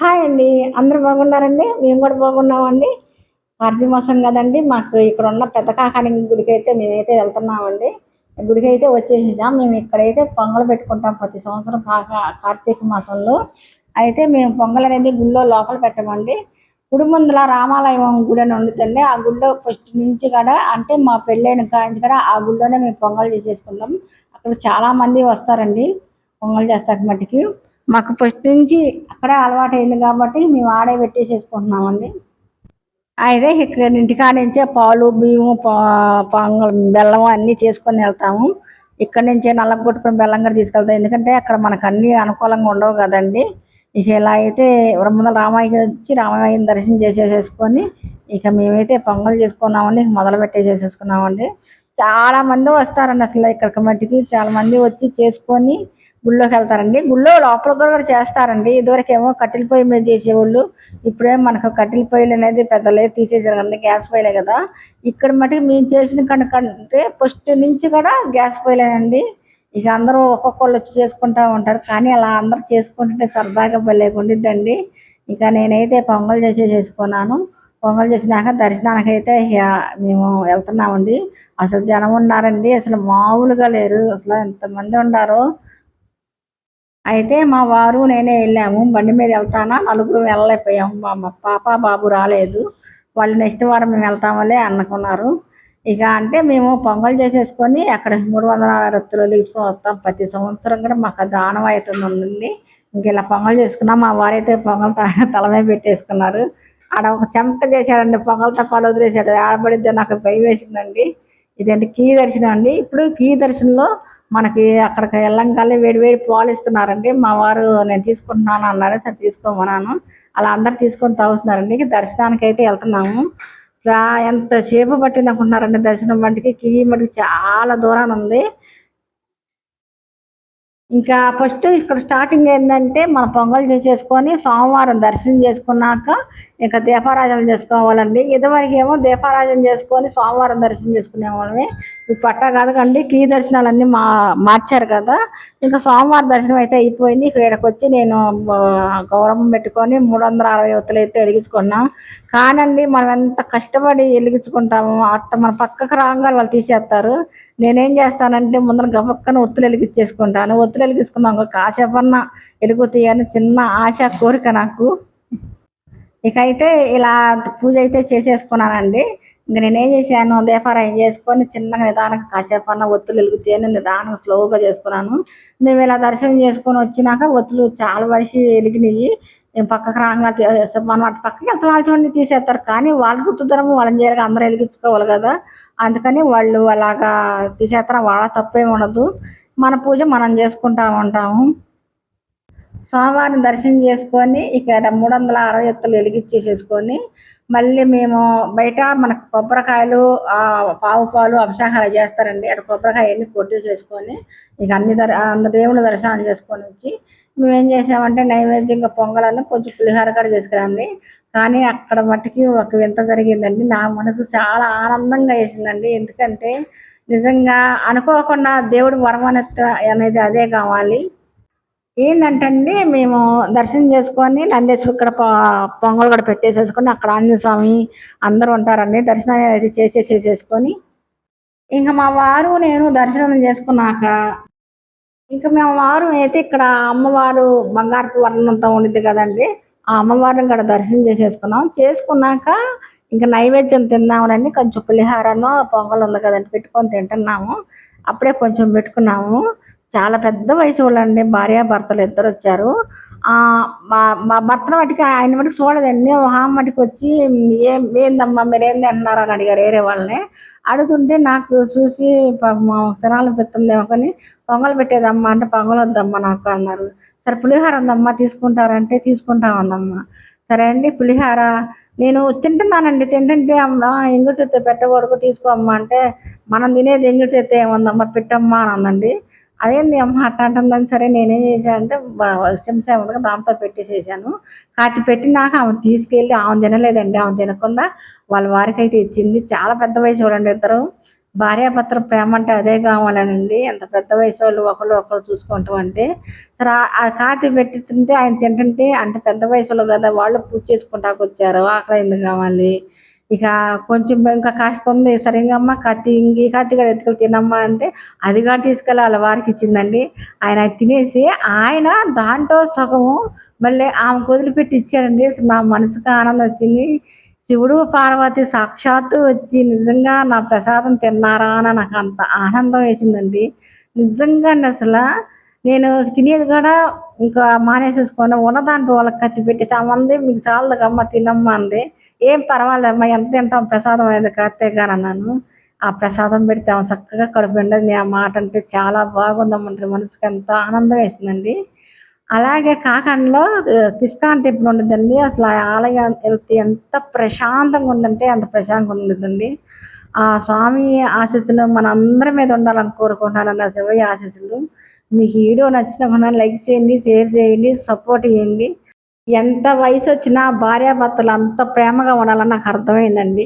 Hi అండి. అందరూ బాగున్నారండి? మేము కూడా బాగున్నామండి. కార్తీక మాసం కదండి. మాకు ఇక్కడ ఉన్న పెద్ద కాకాని గుడికి అయితే మేమైతే వెళ్తున్నామండి. గుడికి అయితే వచ్చేసేసాం. మేము ఇక్కడైతే పొంగల్ పెట్టుకుంటాం ప్రతి సంవత్సరం కాక కార్తీక మాసంలో. అయితే మేము పొంగల్ అనేది గుళ్ళో లోపల పెట్టమండి. గుడి ముందుల రామాలయం గుడి అని ఉండుతుంది ఆ గుడిలో ఫస్ట్ నుంచి కూడా అంటే మా పెళ్ళైన కాంచి కూడా ఆ గుడిలోనే మేము పొంగల్ చేసేసుకుంటాం అక్కడ చాలామంది వస్తారండి. పొంగల్ చేస్తారు మట్టికి మాకు ఫస్ట్ నుంచి అక్కడే అలవాటు అయింది కాబట్టి మేము ఆడే పెట్టేసేసుకుంటున్నామండి. అయితే ఇక్కడ ఇంటికాడ నుంచే పాలు బియ్యము పా- పొంగల్ బెల్లం అన్నీ చేసుకొని వెళ్తాము. ఇక్కడ నుంచే నల్ల కొట్టుకొని బెల్లం కూడా తీసుకెళ్తాం. ఎందుకంటే అక్కడ మనకు అన్ని అనుకూలంగా ఉండవు కదండి. ఇక ఇలా అయితే బ్రహ్మల రామయ్య వచ్చి రామాయని దర్శనం చేసేసేసుకొని ఇక మేమైతే పొంగల్ చేసుకున్నామండి మొదలు పెట్టేసేసుకున్నామండి చాలా మంది వస్తారండి అసలు ఇక్కడికి మట్టికి. చాలామంది వచ్చి చేసుకొని గుళ్ళోకి వెళ్తారండి గుళ్ళో లోపల కూడా చేస్తారండి. ఇదివరకు ఏమో కట్టెల పొయ్యి మీద చేసేవాళ్ళు. ఇప్పుడేం మనకు కట్టెల పొయ్యిలు అనేది పెద్దలే తీసేసారు కదా గ్యాస్ పొయ్యిలే కదా. ఇక్కడ మటుకు మేము చేసిన కనుకంటే ఫస్ట్ నుంచి కూడా గ్యాస్ పొయ్యిలేనండి. ఇక అందరూ ఒక్కొక్కళ్ళు వచ్చి చేసుకుంటా ఉంటారు. కానీ అలా అందరూ చేసుకుంటుంటే సరదాగా భలే ఇక నేనైతే పొంగల్ చేసే చేసుకున్నాను. పొంగల్ చేసినాక దర్శనానికి అయితే మేము వెళ్తున్నామండి. అసలు జనం ఉన్నారండి. అసలు మామూలుగా లేరు. అసలు ఎంతమంది ఉన్నారో అయితే మా వారు నేనే వెళ్ళాము. బండి మీద వెళ్తానా? నలుగురు వెళ్ళలేకపోయాము. మా పాప బాబు రాలేదు. వాళ్ళు నెక్స్ట్ వారం మేము వెళ్తామలే అనుకున్నారు ఇక అంటే మేము పొంగల్ చేసేసుకొని అక్కడ మూడు వందల రొత్తులు లీచుకొని వస్తాం. ప్రతి సంవత్సరం కూడా మాకు దానం అవుతుంది ఉందండి ఇంక ఇలా పొంగల్ చేసుకున్నాం. మా వారైతే పొంగల్ తలమే పెట్టేసుకున్నారు. ఆడ ఒక చెంప చేశాడండి. పొంగల్ తప్పాలు వదిలేశాడు. ఆడబడిద్దే నాకు భయం వేసిందండి. ఇదేంటి కీ దర్శనం అండి? ఇప్పుడు కీ దర్శనంలో మనకి అక్కడికి వెళ్ళంగానే వేడి వేడి పాలు ఇస్తున్నారండి. మా వారు నేను తీసుకుంటున్నాను అన్నారు సరే తీసుకోమన్నాను. అలా అందరు తీసుకొని తాగుతున్నారండి. దర్శనానికి అయితే వెళ్తున్నాము. ఎంత ఎంతసేపు పట్టింది అనుకుంటున్నారండి దర్శనం వంటికి? కీ మటుకు చాలా దూరాన్ని ఉంది. ఇంకా ఫస్ట్ ఇక్కడ స్టార్టింగ్ ఏంటంటే మన పొంగల్ చేసేసుకొని సోమవారం దర్శనం చేసుకున్నాక ఇంకా దీపారాజన చేసుకోవాలండి. ఇదివరకు ఏమో దీపారాజన చేసుకొని సోమవారం దర్శనం చేసుకునే వాళ్ళమే. ఇప్పుడు పట్ట కాదు కండి కీ దర్శనాలన్నీ మా మార్చారు కదా. ఇంకా సోమవారం దర్శనం అయితే అయిపోయింది. ఇక్కడికి వచ్చి నేను గౌరవం పెట్టుకొని మూడు వందల అరవై ఒత్తులు అయితే వెలిగించుకున్నాం. కానండి మనం ఎంత కష్టపడి వెలిగించుకుంటాము అట్ట మన పక్కకు రాగానే వాళ్ళు తీసేస్తారు. నేనేం చేస్తానంటే ముందర గబక్కన ఒత్తులు వెలిగించేసుకుంటాను. ఒత్తులు వెలిగించుకున్నాం కాసేపన్నా వెలుగుతాయి అని చిన్న ఆశ కోరిక నాకు. ఇక అయితే ఇలా పూజ అయితే చేసేసుకున్నానండి. ఇంక నేనేం చేశాను దీపారాయణ చేసుకొని చిన్నగా నిదానంగా కాసేపు అన్న ఒత్తులు వెలుగుతాయని నిదానంగా స్లోగా చేసుకున్నాను. మేము ఇలా దర్శనం చేసుకొని వచ్చినాక ఒత్తులు చాలా వరకు వెలిగినాయి మేము పక్కకు రాగా అనమాట పక్కకి వెళ్తాం. వాళ్ళు చూడండి తీసేస్తారు. కానీ వాళ్ళ రుతుదరము వాళ్ళని చేయాలి అందరూ వెలిగించుకోవాలి కదా. అందుకని వాళ్ళు అలాగా తీసేస్తారు. వాళ్ళ తప్పేమి ఉండదు. మన పూజ మనం చేసుకుంటా ఉంటాము. సోమవారం దర్శనం చేసుకొని ఇక్కడ మూడు వందల అరవై ఎత్తులు వెలిగించేసేసుకొని మళ్ళీ మేము బయట మనకు కొబ్బరికాయలు పావు పాలు అభిషేకాలు చేస్తారండి. అక్కడ కొబ్బరికాయ అన్ని కొట్టేసేసుకొని ఇక అన్ని దర్ అందరి దేవుళ్ళ దర్శనం చేసుకొని వచ్చి మేము ఏం చేసామంటే నైవేద్యంగా పొంగలను కొంచెం పులిహోర కూడా చేసుకురండి. కానీ అక్కడ మట్టుకి ఒక వింత జరిగిందండి. నా మనకు చాలా ఆనందంగా వేసిందండి. ఎందుకంటే నిజంగా అనుకోకుండా దేవుడు వరం అనేది అదే కావాలి. ఏంటంటే మేము దర్శనం చేసుకొని నందేశ్వర ఇక్కడ పొంగల్ కూడా పెట్టేసేసుకొని అక్కడ ఆంజనేయ స్వామి అందరూ ఉంటారండి. దర్శనం అనేది చేసేసేసేసుకొని ఇంకా మా వారు నేను దర్శనం చేసుకున్నాక ఇంకా మేము వారు అయితే ఇక్కడ అమ్మవారు బంగారపు వర్ణంతో ఉండిద్ది కదండి ఆ అమ్మవారిని కూడా దర్శనం చేసేసుకున్నాం. చేసుకున్నాక ఇంకా నైవేద్యం తిందామని కొంచెం పులిహారను పొంగల్ ఉంది కదండి పెట్టుకొని తింటున్నాము. అప్పుడే కొంచెం పెట్టుకున్నాము. చాలా పెద్ద వయసు వాళ్ళండి భార్య భర్తలు ఇద్దరు వచ్చారు మా మా భర్తను మటుకి ఆయన మటుకు చూడదండి. ఒక ఆమె మటుకు వచ్చి ఏం ఏందమ్మా మీరేంది ఏంది అంటున్నారు అని అడిగారు వేరే వాళ్ళని. అడుగుతుంటే నాకు చూసి పాపం తినాలని పెడుతుందేమో కానీ పొంగలు పెట్టేదమ్మా అంటే పొంగలు వద్దమ్మా నాకు అన్నారు. సరే పులిహోర ఉందమ్మా తీసుకుంటారంటే తీసుకుంటాం అందమ్మా సరే అండి పులిహోర నేను తింటున్నానండి. తింటుంటే అమ్మా ఎంగిల్ చేత్తో పెట్టకూడదు తీసుకోమ్మా అంటే మనం తినేది ఎంగిల్ చేత్తో ఏముందమ్మా పెట్టమ్మా అని అందండి అదేంది అమ్మ అట్ట అంటుందని సరే నేనేం చేశానంటే చెంచా ఉంది దాంతో పెట్టేసేసాను. కాటి పెట్టినాక ఆమె తీసుకెళ్ళి ఆమె తినలేదండి. ఆమె తినకుండా వాళ్ళ వారికి అయితే ఇచ్చింది. చాలా పెద్ద వయసు చూడండి ఇద్దరు. భార్యాభర్తల ప్రేమ అంటే అదే కావాలనండి. ఎంత పెద్ద వయసు వాళ్ళు ఒకళ్ళు ఒకళ్ళు చూసుకుంటాం అంటే. సరే ఆ- కాతి పెట్టింటే ఆయన తింటుంటే అంటే పెద్ద వయసులో కదా వాళ్ళు పూజ చేసుకుంటాకు వచ్చారు ఆకలి ఎందుకు కావాలి. ఇక కొంచెం ఇంకా కాస్త ఉంది సరే ఇంకమ్మ కత్తి ఇంక ఈ కత్తి కూడా ఎత్తుకెళ్ళి తినమ్మా అంటే అది కూడా తీసుకెళ్ళి వాళ్ళ వారికి ఇచ్చిందండి. ఆయన తినేసి ఆయన దాంట్లో సగము మళ్ళీ ఆమె వదిలిపెట్టి ఇచ్చాడండి. నా మనసుకు ఆనందం వచ్చింది. శివుడు పార్వతి సాక్షాత్తు వచ్చి నిజంగా నా ప్రసాదం తిన్నారా అని నాకు అంత ఆనందం వేసిందండి. నిజంగా అసలు నేను తినేది కూడా ఇంకా మానేసేసుకొని ఉన్న దాంట్లో వాళ్ళకి కత్తి పెట్టి చామంది మీకు చాలదు అమ్మ తినమ్మా అంది. ఏం పర్వాలేదమ్మా ఎంత తింటాం ప్రసాదం అనేది కత్తే కానీ అన్నాను. ఆ ప్రసాదం పెడితే ఆమె చక్కగా కడుపుండదు ఆ మాట అంటే చాలా బాగుందమ్మంటారు మనసుకి. ఎంత ఆనందం వేసిందండి. అలాగే కాకండలో కిస్కాన్ టెంపుల్ ఉండదండి అసలు ఆ ఆలయం వెళ్తే ఎంత ప్రశాంతంగా ఉందంటే అంత ప్రశాంతంగా ఉండదండి ఆ స్వామి ఆశీస్సులు మన అందరి మీద ఉండాలని కోరుకుంటున్నాను ఆ శివయ్య ఆశీస్సులు. మీకు వీడియో నచ్చిన లైక్ చేయండి షేర్ చేయండి సపోర్ట్ చేయండి. ఎంత వయసు వచ్చినా భార్యాభర్తలు అంత ప్రేమగా ఉండాలని నాకు అర్థమైందండి.